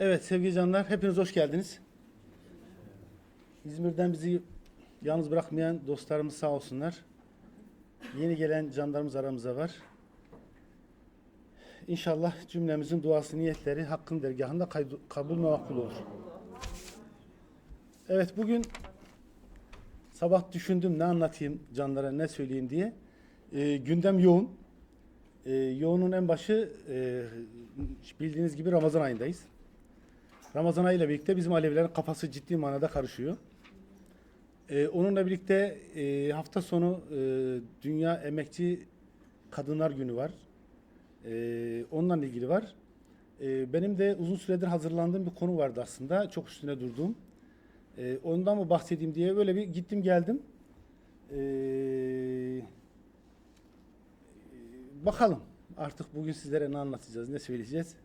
Evet sevgili canlar hepiniz hoş geldiniz. İzmir'den bizi yalnız bırakmayan dostlarımız sağ olsunlar. Yeni gelen canlarımız aramızda var. İnşallah cümlemizin duası niyetleri hakkın dergahında kabul ve makbul olur. Evet bugün sabah düşündüm ne anlatayım canlara ne söyleyeyim diye. Ee, gündem yoğun. Ee, yoğunun en başı e, bildiğiniz gibi Ramazan ayındayız. Ramazan ayıyla birlikte bizim Alevilerin kafası ciddi manada karışıyor. Ee, onunla birlikte e, hafta sonu e, Dünya Emekçi Kadınlar Günü var. Ee, onunla ilgili var. Ee, benim de uzun süredir hazırlandığım bir konu vardı aslında. Çok üstüne durduğum. Ee, ondan mı bahsedeyim diye böyle bir gittim geldim. Ee, bakalım artık bugün sizlere ne anlatacağız, ne söyleyeceğiz.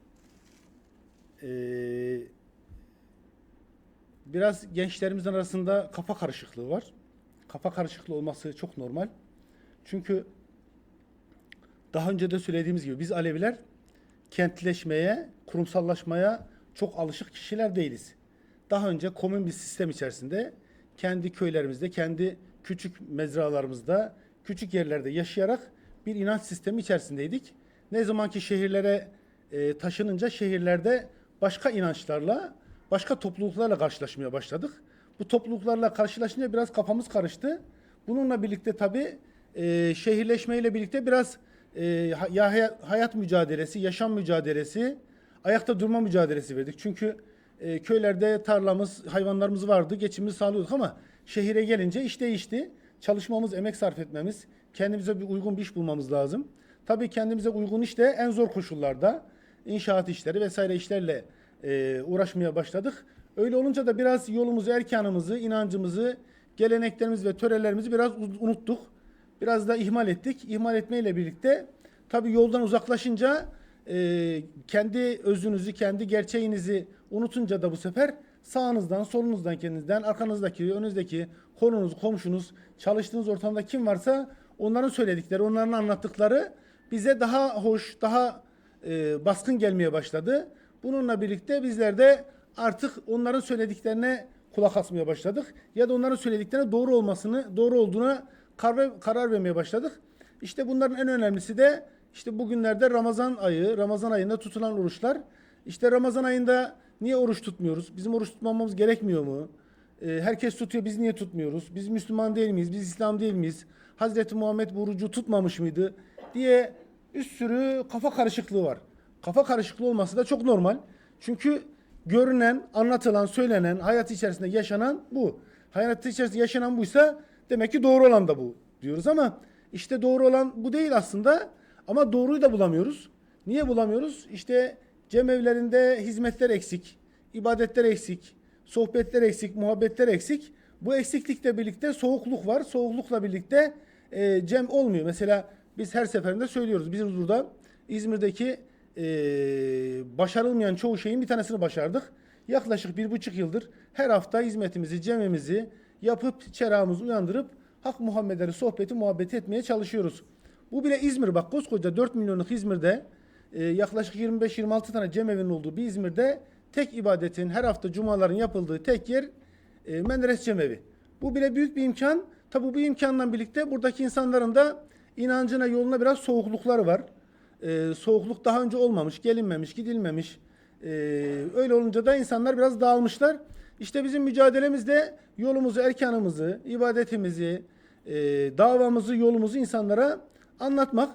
Ee, biraz gençlerimizin arasında kafa karışıklığı var. Kafa karışıklığı olması çok normal. Çünkü daha önce de söylediğimiz gibi biz Aleviler kentleşmeye, kurumsallaşmaya çok alışık kişiler değiliz. Daha önce komün bir sistem içerisinde kendi köylerimizde, kendi küçük mezralarımızda, küçük yerlerde yaşayarak bir inanç sistemi içerisindeydik. Ne zaman ki şehirlere e, taşınınca şehirlerde başka inançlarla, başka topluluklarla karşılaşmaya başladık. Bu topluluklarla karşılaşınca biraz kafamız karıştı. Bununla birlikte tabii e, şehirleşmeyle birlikte biraz e, ha- ya hayat, hayat mücadelesi, yaşam mücadelesi, ayakta durma mücadelesi verdik. Çünkü e, köylerde tarlamız, hayvanlarımız vardı, geçimimizi sağlıyorduk ama şehire gelince iş değişti. Çalışmamız, emek sarf etmemiz, kendimize bir uygun bir iş bulmamız lazım. Tabii kendimize uygun iş de en zor koşullarda inşaat işleri vesaire işlerle e, uğraşmaya başladık. Öyle olunca da biraz yolumuzu, erkanımızı, inancımızı, geleneklerimizi ve törelerimizi biraz unuttuk. Biraz da ihmal ettik. İhmal etmeyle birlikte tabii yoldan uzaklaşınca e, kendi özünüzü, kendi gerçeğinizi unutunca da bu sefer sağınızdan, solunuzdan kendinizden, arkanızdaki, önünüzdeki konunuz, komşunuz, çalıştığınız ortamda kim varsa onların söyledikleri, onların anlattıkları bize daha hoş, daha e, baskın gelmeye başladı. Bununla birlikte bizler de artık onların söylediklerine kulak asmaya başladık. Ya da onların söylediklerine doğru olmasını, doğru olduğuna karar, karar vermeye başladık. İşte bunların en önemlisi de işte bugünlerde Ramazan ayı, Ramazan ayında tutulan oruçlar. İşte Ramazan ayında niye oruç tutmuyoruz? Bizim oruç tutmamamız gerekmiyor mu? Ee, herkes tutuyor, biz niye tutmuyoruz? Biz Müslüman değil miyiz? Biz İslam değil miyiz? Hazreti Muhammed bu orucu tutmamış mıydı? diye bir sürü kafa karışıklığı var. Kafa karışıklığı olması da çok normal. Çünkü görünen, anlatılan, söylenen, hayat içerisinde yaşanan bu. Hayat içerisinde yaşanan buysa demek ki doğru olan da bu diyoruz ama işte doğru olan bu değil aslında. Ama doğruyu da bulamıyoruz. Niye bulamıyoruz? İşte cemevlerinde hizmetler eksik, ibadetler eksik, sohbetler eksik, muhabbetler eksik. Bu eksiklikle birlikte soğukluk var. Soğuklukla birlikte e, cem olmuyor. Mesela biz her seferinde söylüyoruz. Biz burada İzmir'deki e, başarılmayan çoğu şeyin bir tanesini başardık. Yaklaşık bir buçuk yıldır her hafta hizmetimizi, cemimizi yapıp çerağımızı uyandırıp Hak Muhammed'leri sohbeti, muhabbeti etmeye çalışıyoruz. Bu bile İzmir bak koskoca 4 milyonluk İzmir'de e, yaklaşık 25-26 tane cemevinin olduğu bir İzmir'de tek ibadetin her hafta cumaların yapıldığı tek yer e, Menderes Cemevi. Bu bile büyük bir imkan. Tabi bu imkanla birlikte buradaki insanların da inancına, yoluna biraz soğuklukları var. E, soğukluk daha önce olmamış, gelinmemiş, gidilmemiş. E, öyle olunca da insanlar biraz dağılmışlar. İşte bizim mücadelemizde yolumuzu, erkanımızı, ibadetimizi, e, davamızı, yolumuzu insanlara anlatmak.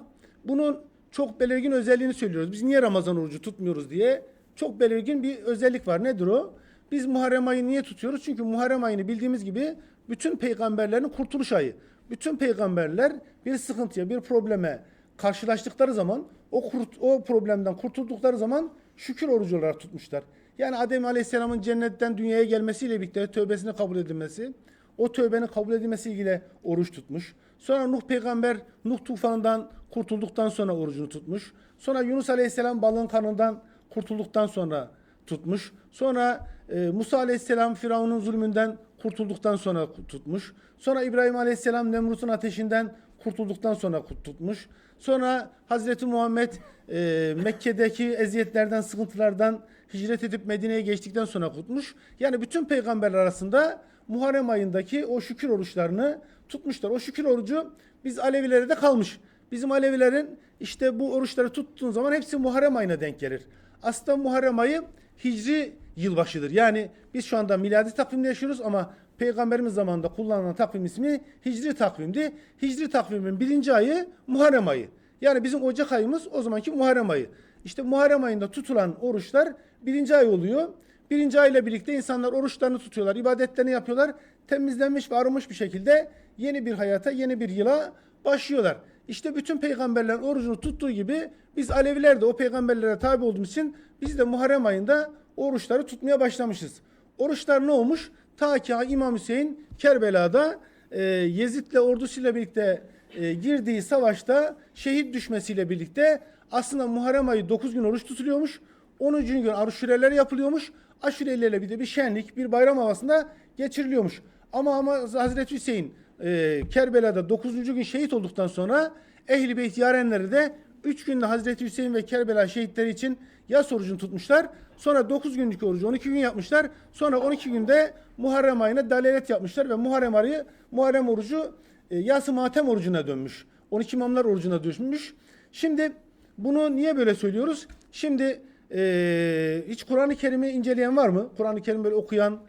Bunun çok belirgin özelliğini söylüyoruz. Biz niye Ramazan orucu tutmuyoruz diye çok belirgin bir özellik var. Nedir o? Biz Muharrem ayını niye tutuyoruz? Çünkü Muharrem ayını bildiğimiz gibi bütün peygamberlerin kurtuluş ayı. Bütün peygamberler bir sıkıntıya, bir probleme karşılaştıkları zaman o kurt, o problemden kurtuldukları zaman şükür orucu olarak tutmuşlar. Yani Adem Aleyhisselam'ın cennetten dünyaya gelmesiyle birlikte tövbesini kabul edilmesi, o tövbenin kabul edilmesi ile oruç tutmuş. Sonra Nuh peygamber Nuh tufanından kurtulduktan sonra orucunu tutmuş. Sonra Yunus Aleyhisselam balığın kanından kurtulduktan sonra tutmuş. Sonra e, Musa Aleyhisselam Firavun'un zulmünden kurtulduktan sonra tutmuş. Sonra İbrahim Aleyhisselam Nemrut'un ateşinden kurtulduktan sonra tutmuş. Sonra Hazreti Muhammed e, Mekke'deki eziyetlerden, sıkıntılardan hicret edip Medine'ye geçtikten sonra tutmuş. Yani bütün peygamberler arasında Muharrem ayındaki o şükür oruçlarını tutmuşlar. O şükür orucu biz Alevilere de kalmış. Bizim Alevilerin işte bu oruçları tuttuğun zaman hepsi Muharrem ayına denk gelir. Aslında Muharrem ayı Hicri yılbaşıdır. Yani biz şu anda miladi takvimde yaşıyoruz ama Peygamberimiz zamanında kullanılan takvim ismi Hicri takvimdi. Hicri takvimin birinci ayı Muharrem ayı. Yani bizim Ocak ayımız o zamanki Muharrem ayı. İşte Muharrem ayında tutulan oruçlar birinci ay oluyor. Birinci ayla birlikte insanlar oruçlarını tutuyorlar, ibadetlerini yapıyorlar. Temizlenmiş ve arınmış bir şekilde yeni bir hayata, yeni bir yıla başlıyorlar. İşte bütün peygamberlerin orucunu tuttuğu gibi biz Aleviler de o peygamberlere tabi olduğumuz için biz de Muharrem ayında oruçları tutmaya başlamışız. Oruçlar ne olmuş? Ta ki İmam Hüseyin Kerbela'da e, Yezid'le ordusuyla birlikte e, girdiği savaşta şehit düşmesiyle birlikte aslında Muharrem ayı 9 gün oruç tutuluyormuş. 10. gün aşureler yapılıyormuş. Aşurelerle bir de bir şenlik, bir bayram havasında geçiriliyormuş. Ama ama Hazreti Hüseyin e, Kerbela'da 9. gün şehit olduktan sonra Ehl-i Beyt yarenleri de 3 günde Hazreti Hüseyin ve Kerbela şehitleri için yas orucunu tutmuşlar. Sonra 9 günlük orucu 12 gün yapmışlar. Sonra 12 günde Muharrem ayına dalalet yapmışlar ve Muharrem ayı Muharrem orucu e, yas-ı matem orucuna dönmüş. 12 imamlar orucuna dönmüş. Şimdi bunu niye böyle söylüyoruz? Şimdi e, hiç Kur'an-ı Kerim'i inceleyen var mı? Kur'an-ı Kerim böyle okuyan,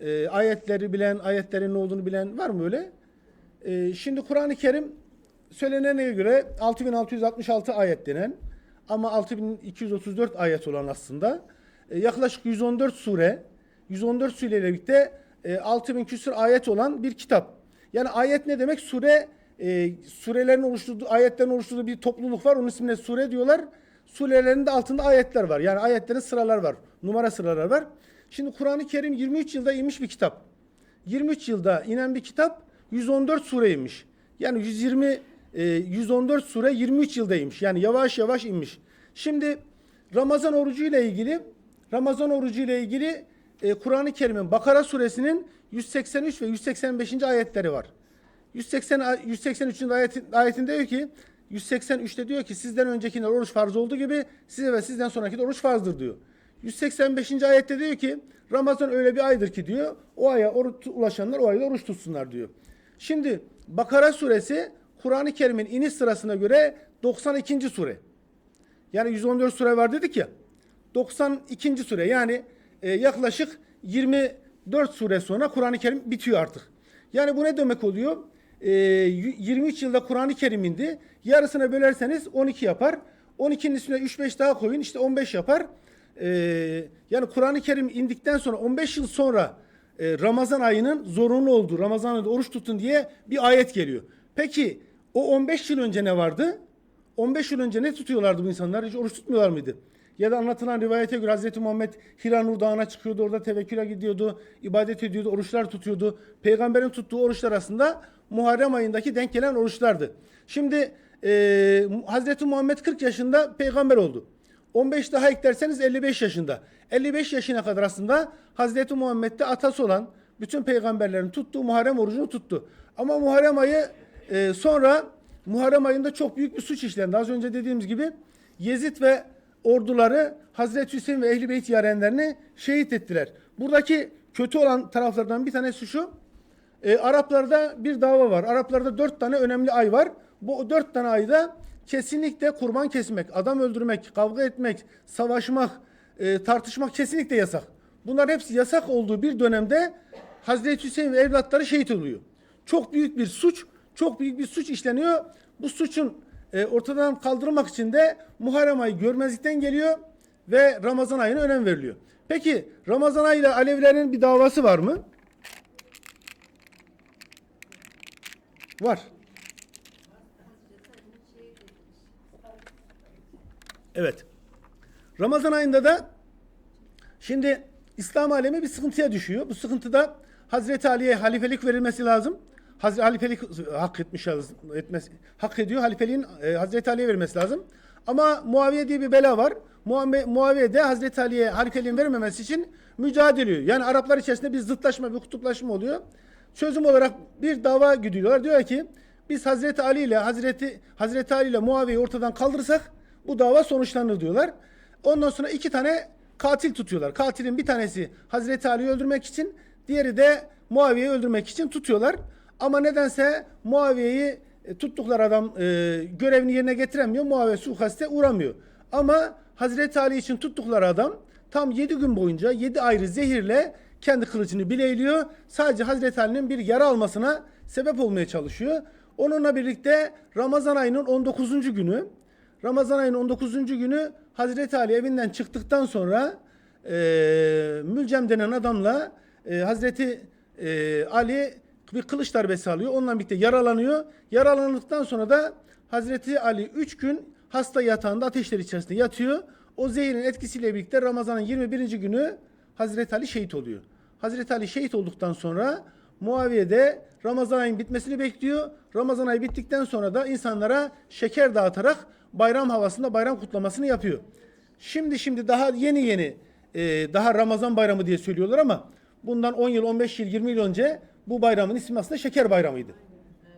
e, ayetleri bilen, ayetlerin ne olduğunu bilen var mı öyle? E, şimdi Kur'an-ı Kerim söylenene göre 6666 ayet denen ama 6234 ayet olan aslında e, yaklaşık 114 sure 114 sureyle birlikte e, 6000 küsur ayet olan bir kitap. Yani ayet ne demek? Sure e, surelerin oluşturduğu ayetlerin oluşturduğu bir topluluk var. Onun ismine sure diyorlar. Surelerin de altında ayetler var. Yani ayetlerin sıralar var. Numara sıralar var. Şimdi Kur'an-ı Kerim 23 yılda inmiş bir kitap. 23 yılda inen bir kitap 114 sure inmiş. Yani 120 e, 114 sure 23 yılda inmiş. Yani yavaş yavaş inmiş. Şimdi Ramazan orucu ile ilgili Ramazan orucu ile ilgili e, Kur'an-ı Kerim'in Bakara suresinin 183 ve 185. ayetleri var. 180 183. Ayet, ayetinde diyor ki 183'te diyor ki sizden öncekiler oruç farz olduğu gibi size ve sizden sonraki de oruç farzdır diyor. 185. ayette diyor ki Ramazan öyle bir aydır ki diyor. O aya oruç ulaşanlar o ayda oruç tutsunlar diyor. Şimdi Bakara suresi Kur'an-ı Kerim'in iniş sırasına göre 92. sure. Yani 114 sure var dedik ya. 92. sure yani e, yaklaşık 24 sure sonra Kur'an-ı Kerim bitiyor artık. Yani bu ne demek oluyor? E, 23 yılda Kur'an-ı Kerim indi. Yarısına bölerseniz 12 yapar. 12'nin üstüne 3-5 daha koyun işte 15 yapar. E, yani Kur'an-ı Kerim indikten sonra 15 yıl sonra Ramazan ayının zorunlu olduğu, Ramazan ayında oruç tutun diye bir ayet geliyor. Peki o 15 yıl önce ne vardı? 15 yıl önce ne tutuyorlardı bu insanlar? Hiç oruç tutmuyorlar mıydı? Ya da anlatılan rivayete göre Hazreti Muhammed Hiranur Dağı'na çıkıyordu, orada tevekküle gidiyordu, ibadet ediyordu, oruçlar tutuyordu. Peygamberin tuttuğu oruçlar aslında Muharrem ayındaki denk gelen oruçlardı. Şimdi e, Hazreti Muhammed 40 yaşında peygamber oldu. 15 daha eklerseniz 55 yaşında. 55 yaşına kadar aslında Hazreti Muhammed'de atası olan bütün peygamberlerin tuttuğu Muharrem orucunu tuttu. Ama Muharrem ayı e, sonra Muharrem ayında çok büyük bir suç işlendi. Az önce dediğimiz gibi Yezid ve orduları Hazreti Hüseyin ve Ehl-i Beyt yarenlerini şehit ettiler. Buradaki kötü olan taraflardan bir tanesi şu. E, Araplarda bir dava var. Araplarda dört tane önemli ay var. Bu dört tane ayda kesinlikle kurban kesmek, adam öldürmek, kavga etmek, savaşmak, e, tartışmak kesinlikle yasak. Bunlar hepsi yasak olduğu bir dönemde Hazreti Hüseyin ve evlatları şehit oluyor. Çok büyük bir suç, çok büyük bir suç işleniyor. Bu suçun e, ortadan kaldırılmak için de Muharrem ayı görmezlikten geliyor ve Ramazan ayına önem veriliyor. Peki Ramazan ayıyla Alevilerin bir davası var mı? Var. Evet. Ramazan ayında da şimdi İslam alemi bir sıkıntıya düşüyor. Bu sıkıntıda Hazreti Ali'ye halifelik verilmesi lazım. Hazreti halifelik hak etmiş etmesi, hak ediyor. Halifeliğin e, Hazreti Ali'ye verilmesi lazım. Ama Muaviye diye bir bela var. Muaviye, de Hazreti Ali'ye halifeliğin verilmemesi için mücadele ediyor. Yani Araplar içerisinde bir zıtlaşma, bir kutuplaşma oluyor. Çözüm olarak bir dava gidiyorlar. Diyor ki Biz Hazreti Ali ile Hazreti Hazreti Ali ile Muaviye'yi ortadan kaldırırsak bu dava sonuçlanır diyorlar. Ondan sonra iki tane katil tutuyorlar. Katilin bir tanesi Hazreti Ali'yi öldürmek için, diğeri de Muaviye'yi öldürmek için tutuyorlar. Ama nedense Muaviye'yi e, tuttukları adam e, görevini yerine getiremiyor. Muaviye suikaste uğramıyor. Ama Hazreti Ali için tuttukları adam tam 7 gün boyunca 7 ayrı zehirle kendi kılıcını bileyliyor. Sadece Hazreti Ali'nin bir yara almasına sebep olmaya çalışıyor. Onunla birlikte Ramazan ayının 19. günü Ramazan ayının 19. günü Hazreti Ali evinden çıktıktan sonra e, Mülcem denen adamla e, Hazreti e, Ali bir kılıç darbesi alıyor. Onunla birlikte yaralanıyor. Yaralandıktan sonra da Hazreti Ali 3 gün hasta yatağında ateşler içerisinde yatıyor. O zehrin etkisiyle birlikte Ramazan'ın 21. günü Hazreti Ali şehit oluyor. Hazreti Ali şehit olduktan sonra Muaviye de Ramazan ayının bitmesini bekliyor. Ramazan ayı bittikten sonra da insanlara şeker dağıtarak bayram havasında bayram kutlamasını yapıyor. Şimdi şimdi daha yeni yeni e, daha Ramazan bayramı diye söylüyorlar ama bundan 10 yıl, 15 yıl, 20 yıl önce bu bayramın ismi aslında şeker bayramıydı.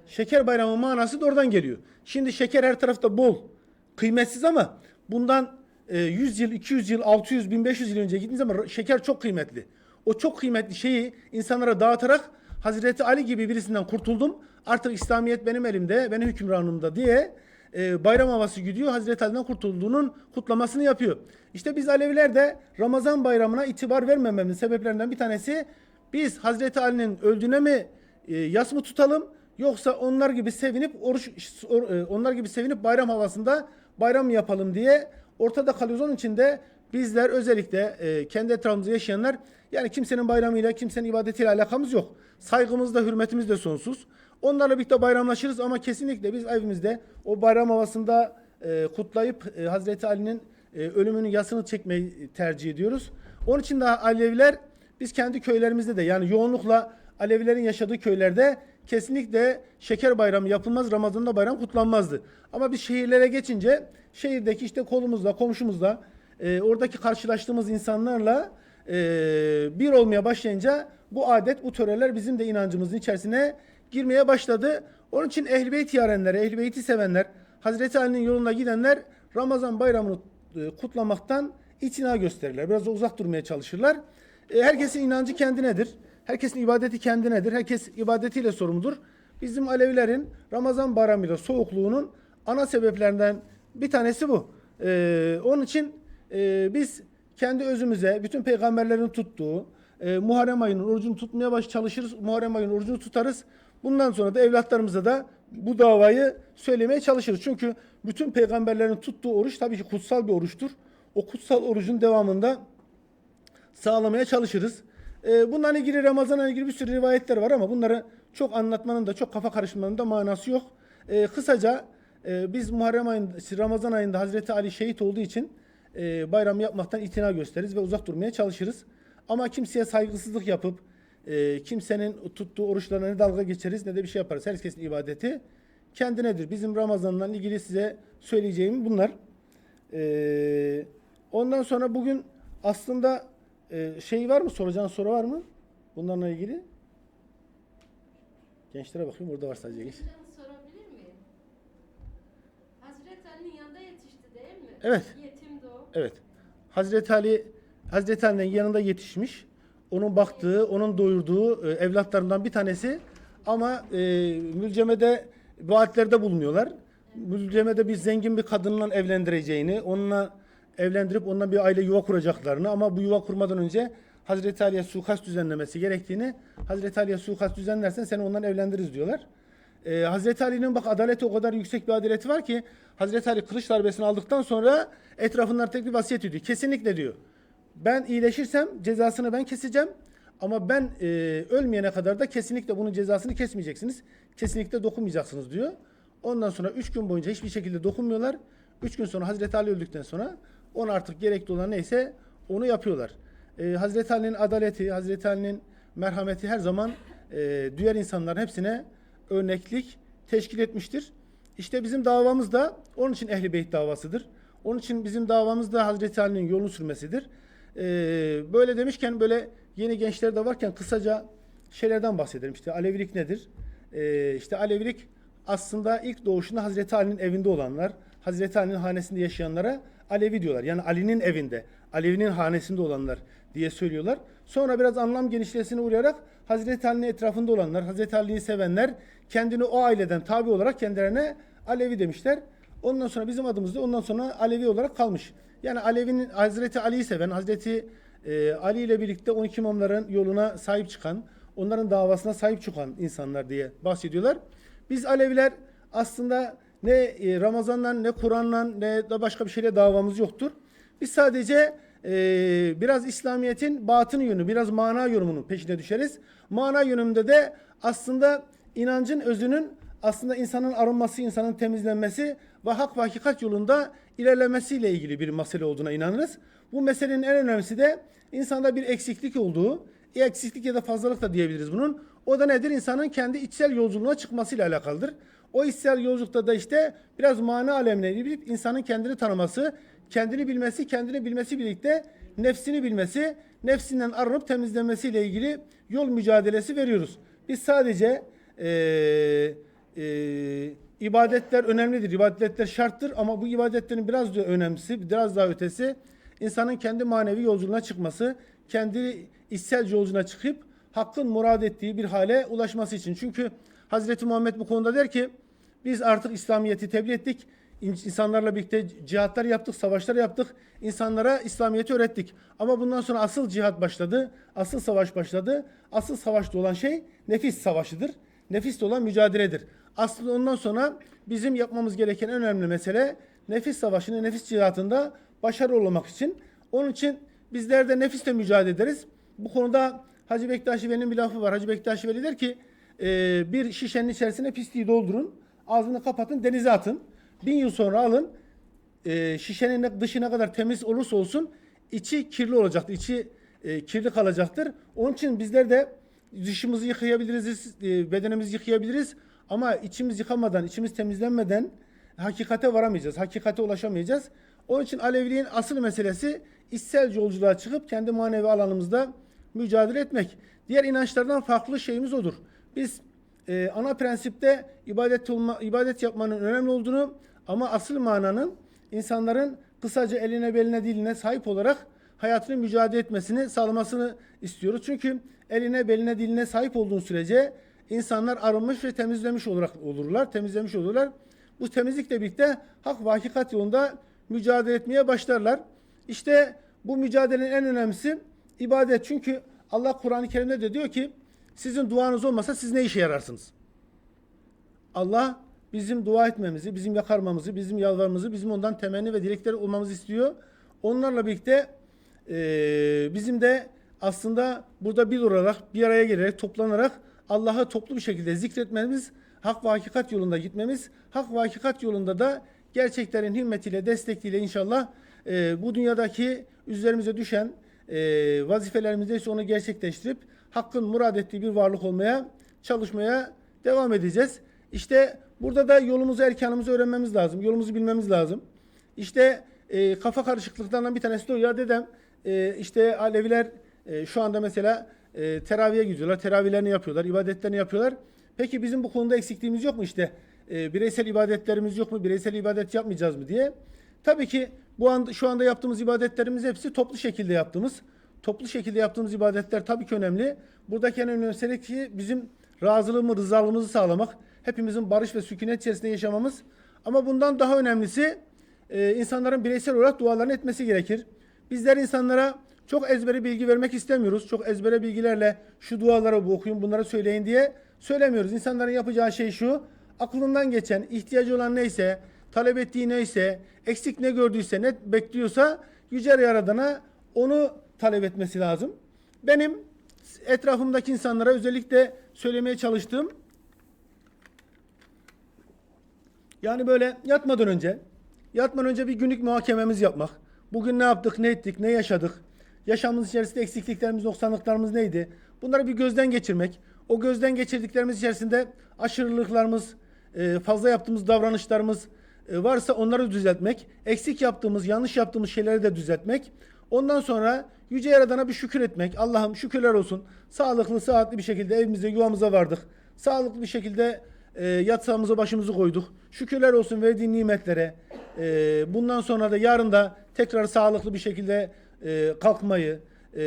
Şeker bayramı manası da oradan geliyor. Şimdi şeker her tarafta bol, kıymetsiz ama bundan e, 100 yıl, 200 yıl, 600, 1500 yıl önce gittiğiniz zaman şeker çok kıymetli. O çok kıymetli şeyi insanlara dağıtarak Hazreti Ali gibi birisinden kurtuldum. Artık İslamiyet benim elimde, benim hükümranlığımda diye e, bayram havası gidiyor. Hazreti Ali'den kurtulduğunun kutlamasını yapıyor. İşte biz Aleviler de Ramazan bayramına itibar vermememizin sebeplerinden bir tanesi biz Hazreti Ali'nin öldüğüne mi e, yas mı tutalım yoksa onlar gibi sevinip oruç or- e, onlar gibi sevinip bayram havasında bayram yapalım diye ortada kalıyoruz. Onun için de bizler özellikle e, kendi etrafımızda yaşayanlar yani kimsenin bayramıyla, kimsenin ibadetiyle alakamız yok. Saygımız da hürmetimiz de sonsuz. Onlarla birlikte bayramlaşırız ama kesinlikle biz evimizde o bayram havasında e, kutlayıp e, Hazreti Ali'nin e, ölümünün yasını çekmeyi tercih ediyoruz. Onun için de Aleviler biz kendi köylerimizde de yani yoğunlukla Alevilerin yaşadığı köylerde kesinlikle şeker bayramı yapılmaz, Ramazan'da bayram kutlanmazdı. Ama biz şehirlere geçince şehirdeki işte kolumuzla, komşumuzla, e, oradaki karşılaştığımız insanlarla e, bir olmaya başlayınca bu adet, bu töreler bizim de inancımızın içerisine girmeye başladı. Onun için Ehl-i Beyt yarenler, Ehl-i Beyt'i sevenler, Hazreti Ali'nin yoluna gidenler Ramazan bayramını e, kutlamaktan itina gösterirler. Biraz da uzak durmaya çalışırlar. E, herkesin inancı kendinedir. Herkesin ibadeti kendinedir. Herkes ibadetiyle sorumludur. Bizim Alevilerin Ramazan bayramıyla soğukluğunun ana sebeplerinden bir tanesi bu. E, onun için e, biz kendi özümüze bütün peygamberlerin tuttuğu e, Muharrem ayının orucunu tutmaya baş çalışırız. Muharrem ayının orucunu tutarız. Bundan sonra da evlatlarımıza da bu davayı söylemeye çalışırız. Çünkü bütün peygamberlerin tuttuğu oruç tabii ki kutsal bir oruçtur. O kutsal orucun devamında sağlamaya çalışırız. Ee, bununla ilgili Ramazan'la ilgili bir sürü rivayetler var ama bunları çok anlatmanın da çok kafa karıştırmanın da manası yok. Ee, kısaca e, biz Muharrem ayında, Ramazan ayında Hazreti Ali şehit olduğu için e, bayram yapmaktan itina gösteririz ve uzak durmaya çalışırız. Ama kimseye saygısızlık yapıp e, kimsenin tuttuğu oruçlarına ne dalga geçeriz ne de bir şey yaparız. Herkesin ibadeti kendinedir. Bizim Ramazan'la ilgili size söyleyeceğim bunlar. Ee, ondan sonra bugün aslında e, şey var mı? Soracağın soru var mı? Bunlarla ilgili. Gençlere bakayım burada var sadece genç. Sorabilir miyim? Hazreti Ali'nin yanında yetişti değil mi? Evet. Yetimdi o. Evet. Hazreti Ali Hazreti Ali'nin yanında yetişmiş. Onun baktığı, onun doyurduğu e, evlatlarından bir tanesi. Ama e, mülcemede vaatlerde bulunuyorlar. Mülcemede bir zengin bir kadınla evlendireceğini, onunla evlendirip onunla bir aile yuva kuracaklarını ama bu yuva kurmadan önce Hazreti Ali'ye suikast düzenlemesi gerektiğini, Hazreti Ali'ye suikast düzenlersen seni ondan evlendiririz diyorlar. Ee, Hazreti Ali'nin bak adaleti o kadar yüksek bir adaleti var ki Hazreti Ali kılıç darbesini aldıktan sonra etrafından tek bir vasiyet ediyor. Kesinlikle diyor. Ben iyileşirsem cezasını ben keseceğim. Ama ben e, ölmeyene kadar da kesinlikle bunun cezasını kesmeyeceksiniz. Kesinlikle dokunmayacaksınız diyor. Ondan sonra üç gün boyunca hiçbir şekilde dokunmuyorlar. Üç gün sonra Hazreti Ali öldükten sonra ona artık gerekli olan neyse onu yapıyorlar. E, Hazreti Ali'nin adaleti, Hazreti Ali'nin merhameti her zaman e, diğer insanların hepsine örneklik teşkil etmiştir. İşte bizim davamız da onun için Ehl-i Beyt davasıdır. Onun için bizim davamız da Hazreti Ali'nin yolunu sürmesidir. Ee, böyle demişken böyle yeni gençler de varken kısaca şeylerden bahsedelim. İşte Alevilik nedir? Ee, işte Alevilik aslında ilk doğuşunda Hazreti Ali'nin evinde olanlar, Hazreti Ali'nin hanesinde yaşayanlara Alevi diyorlar. Yani Ali'nin evinde, Alevi'nin hanesinde olanlar diye söylüyorlar. Sonra biraz anlam genişlesine uğrayarak Hazreti Ali'nin etrafında olanlar, Hazreti Ali'yi sevenler kendini o aileden tabi olarak kendilerine Alevi demişler. Ondan sonra bizim adımız da ondan sonra Alevi olarak kalmış. Yani Alevi'nin Hazreti Ali'yi seven, Hazreti e, Ali ile birlikte 12 imamların yoluna sahip çıkan, onların davasına sahip çıkan insanlar diye bahsediyorlar. Biz Aleviler aslında ne e, Ramazan'dan ne Kur'an'dan ne de başka bir şeyle davamız yoktur. Biz sadece e, biraz İslamiyet'in batın yönü, biraz mana yorumunun peşine düşeriz. Mana yönümünde de aslında inancın özünün aslında insanın arınması, insanın temizlenmesi ve hak ve hakikat yolunda ilerlemesiyle ilgili bir mesele olduğuna inanırız. Bu meselenin en önemlisi de insanda bir eksiklik olduğu, eksiklik ya da fazlalık da diyebiliriz bunun. O da nedir? İnsanın kendi içsel yolculuğuna çıkmasıyla alakalıdır. O içsel yolculukta da işte biraz mana alemine bilip insanın kendini tanıması, kendini bilmesi, kendini bilmesi birlikte nefsini bilmesi, nefsinden arınıp temizlenmesiyle ilgili yol mücadelesi veriyoruz. Biz sadece eee eee, ibadetler önemlidir, ibadetler şarttır ama bu ibadetlerin biraz da önemlisi, biraz daha ötesi insanın kendi manevi yolculuğuna çıkması, kendi içsel yolculuğuna çıkıp hakkın murad ettiği bir hale ulaşması için. Çünkü Hazreti Muhammed bu konuda der ki biz artık İslamiyet'i tebliğ ettik. İn- insanlarla birlikte cihatlar yaptık, savaşlar yaptık. İnsanlara İslamiyet'i öğrettik. Ama bundan sonra asıl cihat başladı. Asıl savaş başladı. Asıl savaşta olan şey nefis savaşıdır. Nefisle olan mücadeledir. Aslında ondan sonra bizim yapmamız gereken en önemli mesele nefis savaşını, nefis cihatında başarılı olmak için. Onun için bizler de nefisle mücadele ederiz. Bu konuda Hacı Bektaşi Veli'nin bir lafı var. Hacı Bektaşi Veli der ki e, bir şişenin içerisine pisliği doldurun. Ağzını kapatın, denize atın. Bin yıl sonra alın. E, şişenin dışı ne kadar temiz olursa olsun içi kirli olacaktır. içi e, kirli kalacaktır. Onun için bizler de dışımızı yıkayabiliriz, e, bedenimizi yıkayabiliriz. Ama içimiz yıkamadan, içimiz temizlenmeden hakikate varamayacağız. Hakikate ulaşamayacağız. Onun için Aleviliğin asıl meselesi içsel yolculuğa çıkıp kendi manevi alanımızda mücadele etmek. Diğer inançlardan farklı şeyimiz odur. Biz e, ana prensipte ibadet olma, ibadet yapmanın önemli olduğunu ama asıl mananın insanların kısaca eline beline diline sahip olarak hayatını mücadele etmesini sağlamasını istiyoruz. Çünkü eline beline diline sahip olduğun sürece insanlar arınmış ve temizlemiş olarak olurlar, temizlemiş olurlar. Bu temizlikle birlikte hak ve hakikat yolunda mücadele etmeye başlarlar. İşte bu mücadelenin en önemlisi ibadet. Çünkü Allah Kur'an-ı Kerim'de de diyor ki sizin duanız olmasa siz ne işe yararsınız? Allah bizim dua etmemizi, bizim yakarmamızı, bizim yalvarmamızı, bizim ondan temenni ve dilekleri olmamızı istiyor. Onlarla birlikte eee, bizim de aslında burada bir olarak, bir araya gelerek, toplanarak Allah'ı toplu bir şekilde zikretmemiz, hak ve hakikat yolunda gitmemiz, hak ve hakikat yolunda da gerçeklerin himmetiyle, destekliyle inşallah eee, bu dünyadaki üzerimize düşen eee vazifelerimizi ise onu gerçekleştirip hakkın murad ettiği bir varlık olmaya çalışmaya devam edeceğiz. İşte burada da yolumuzu, erkanımızı öğrenmemiz lazım. Yolumuzu bilmemiz lazım. İşte e, kafa karışıklıklarından bir tanesi de o. Ya dedem e, işte Aleviler e, şu anda mesela e, teraviye gidiyorlar. Teravihlerini yapıyorlar, ibadetlerini yapıyorlar. Peki bizim bu konuda eksikliğimiz yok mu işte? E, bireysel ibadetlerimiz yok mu? Bireysel ibadet yapmayacağız mı diye. Tabii ki bu anda şu anda yaptığımız ibadetlerimiz hepsi toplu şekilde yaptığımız. Toplu şekilde yaptığımız ibadetler tabii ki önemli. Buradaki en önemli mesele ki bizim razılığımı, rızalığımızı sağlamak. Hepimizin barış ve sükunet içerisinde yaşamamız. Ama bundan daha önemlisi e, insanların bireysel olarak dualarını etmesi gerekir. Bizler insanlara çok ezbere bilgi vermek istemiyoruz. Çok ezbere bilgilerle şu duaları bu okuyun, bunları söyleyin diye söylemiyoruz. İnsanların yapacağı şey şu. Aklından geçen, ihtiyacı olan neyse, talep ettiği neyse, eksik ne gördüyse, ne bekliyorsa Yüce Yaradan'a onu talep etmesi lazım. Benim etrafımdaki insanlara özellikle söylemeye çalıştığım yani böyle yatmadan önce yatmadan önce bir günlük muhakememiz yapmak. Bugün ne yaptık, ne ettik, ne yaşadık? Yaşamımız içerisinde eksikliklerimiz, noksanlıklarımız neydi? Bunları bir gözden geçirmek. O gözden geçirdiklerimiz içerisinde aşırılıklarımız, e, fazla yaptığımız davranışlarımız e, varsa onları düzeltmek. Eksik yaptığımız, yanlış yaptığımız şeyleri de düzeltmek. Ondan sonra Yüce Yaradan'a bir şükür etmek. Allah'ım şükürler olsun. Sağlıklı, sıhhatli bir şekilde evimize, yuvamıza vardık. Sağlıklı bir şekilde e, yatağımıza başımızı koyduk. Şükürler olsun verdiğin nimetlere. E, bundan sonra da yarın da tekrar sağlıklı bir şekilde e, kalkmayı, e,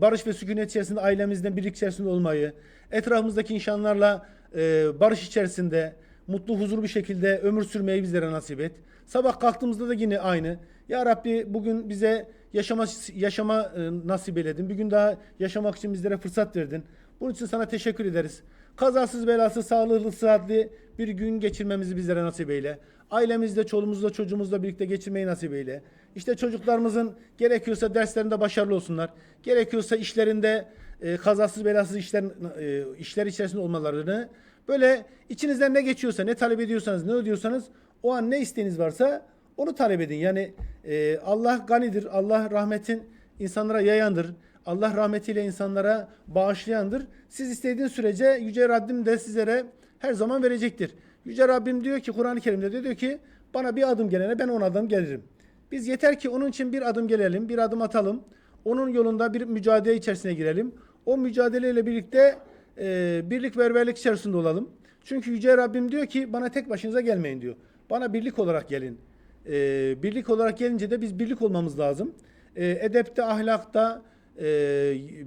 barış ve sükunet içerisinde ailemizden birlik içerisinde olmayı, etrafımızdaki insanlarla e, barış içerisinde mutlu huzurlu bir şekilde ömür sürmeyi bizlere nasip et. Sabah kalktığımızda da yine aynı. Ya Rabbi bugün bize yaşama yaşama e, nasip eyledin. Bir gün daha yaşamak için bizlere fırsat verdin. Bunun için sana teşekkür ederiz. Kazasız belasız, sağlıklı, sıhhatli bir gün geçirmemizi bizlere nasip eyle. Ailemizle, çoluğumuzla, çocuğumuzla birlikte geçirmeyi nasip eyle. İşte çocuklarımızın gerekiyorsa derslerinde başarılı olsunlar. Gerekiyorsa işlerinde e, kazasız belasız işler, e, işler içerisinde olmalarını böyle içinizden ne geçiyorsa, ne talep ediyorsanız, ne ödüyorsanız o an ne isteğiniz varsa onu talep edin. Yani e, Allah ganidir, Allah rahmetin insanlara yayandır. Allah rahmetiyle insanlara bağışlayandır. Siz istediğiniz sürece Yüce Rabbim de sizlere her zaman verecektir. Yüce Rabbim diyor ki Kur'an-ı Kerim'de de diyor ki bana bir adım gelene ben on adım gelirim. Biz yeter ki onun için bir adım gelelim, bir adım atalım. Onun yolunda bir mücadele içerisine girelim. O mücadeleyle birlikte e, birlik ve beraberlik içerisinde olalım. Çünkü Yüce Rabbim diyor ki bana tek başınıza gelmeyin diyor. Bana birlik olarak gelin. E, birlik olarak gelince de biz birlik olmamız lazım. E, edepte, ahlakta, e,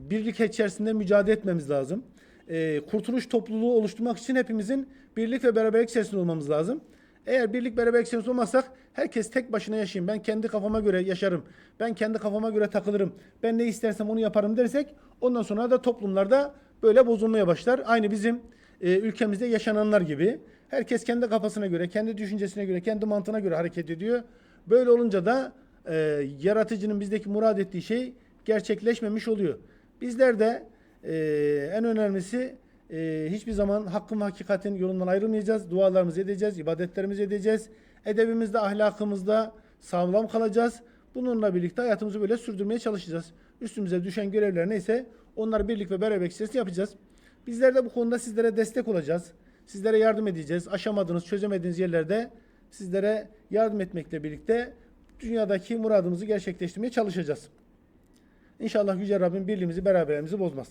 birlik içerisinde mücadele etmemiz lazım. E, kurtuluş topluluğu oluşturmak için hepimizin birlik ve beraberlik içerisinde olmamız lazım. Eğer birlik beraberlik içerisinde olmazsak herkes tek başına yaşayayım. Ben kendi kafama göre yaşarım. Ben kendi kafama göre takılırım. Ben ne istersem onu yaparım dersek ondan sonra da toplumlarda böyle bozulmaya başlar. Aynı bizim e, ülkemizde yaşananlar gibi. Herkes kendi kafasına göre, kendi düşüncesine göre, kendi mantığına göre hareket ediyor. Böyle olunca da e, yaratıcının bizdeki murad ettiği şey gerçekleşmemiş oluyor. Bizler de e, en önemlisi e, hiçbir zaman hakkın ve hakikatin yolundan ayrılmayacağız. Dualarımızı edeceğiz, ibadetlerimizi edeceğiz. Edebimizde, ahlakımızda sağlam kalacağız. Bununla birlikte hayatımızı böyle sürdürmeye çalışacağız. Üstümüze düşen görevler neyse onları birlik ve beraber içerisinde yapacağız. Bizler de bu konuda sizlere destek olacağız. Sizlere yardım edeceğiz. Aşamadığınız, çözemediğiniz yerlerde sizlere yardım etmekle birlikte dünyadaki muradımızı gerçekleştirmeye çalışacağız. İnşallah Yüce Rabbim birliğimizi, beraberliğimizi bozmaz.